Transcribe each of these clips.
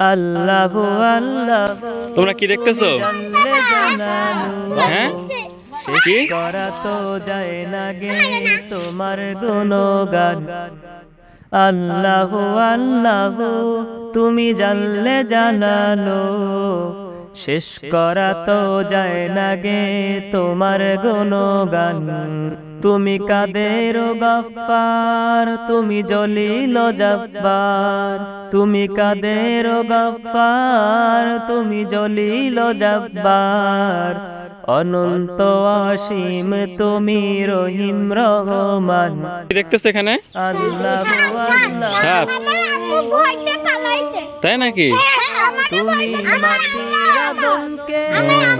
আল্লাহ আল্লাহ। তোমরা কি দেখতেছো? হ্যাঁ? কি? করা তো যায় না গে তোমার গুণগান। আল্লাহ আল্লাহ তুমি জানলে জানালো। শেষ করা তো যায় না গে তোমার গুণগান। তুমি কাদের গফার তুমি জলিল জব্বার। তুমি কাদের গফার তুমি জলিল জব্বার। অনন্ত অসীম তুমি রহিম রহমান। কি দেখতেছো এখানে? আল্লাহ তাই নাকি? আমার তুমি মাটির আদমকে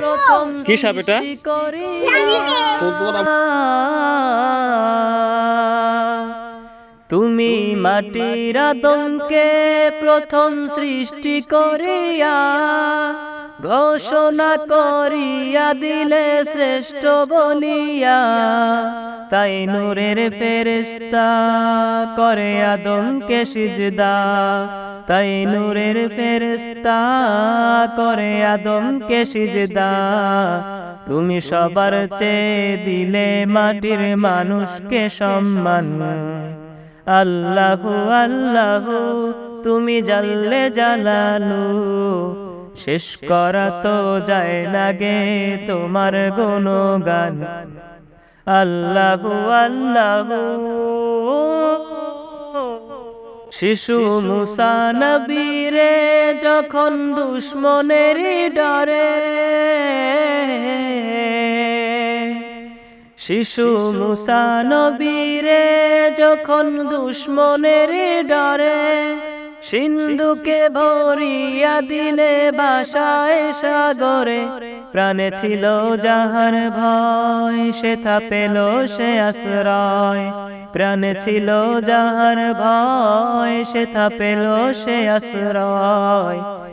প্রথম কি সাপ এটা? তুমি মাটির আদমকে প্রথম সৃষ্টি করিয়া ঘোষণা করিয়া দিলে শ্রেষ্ঠ বলিয়া তাই নূরের ফেরেস্তা করে আদমকে সিজদা। তাই নূরের ফেরেস্তা করে আদম আদমকে সিজদা। তুমি সবার চেয়ে দিলে মাটির মানুষকে সম্মান। আল্লাহ আল্লাহ, তুমি জানলে জানালু শেষ করা তো যায় না গে তোমার গুণগান। আল্লাহ আল্লাহ শিশু মুসা নবীরে যখন দুশ্মনের ডরে। শিশু মুসা নবীরে যখন দুশ্মনের ডরে। সিন্ধুকে ভরিয়া দিলে বাসায় সাগরে। প্রাণে ছিল যাহার ভয় সেথা পেল সে আশ্রয়। প্রাণে ছিল যাহার ভয় সেথা পেল সে আশ্রয়।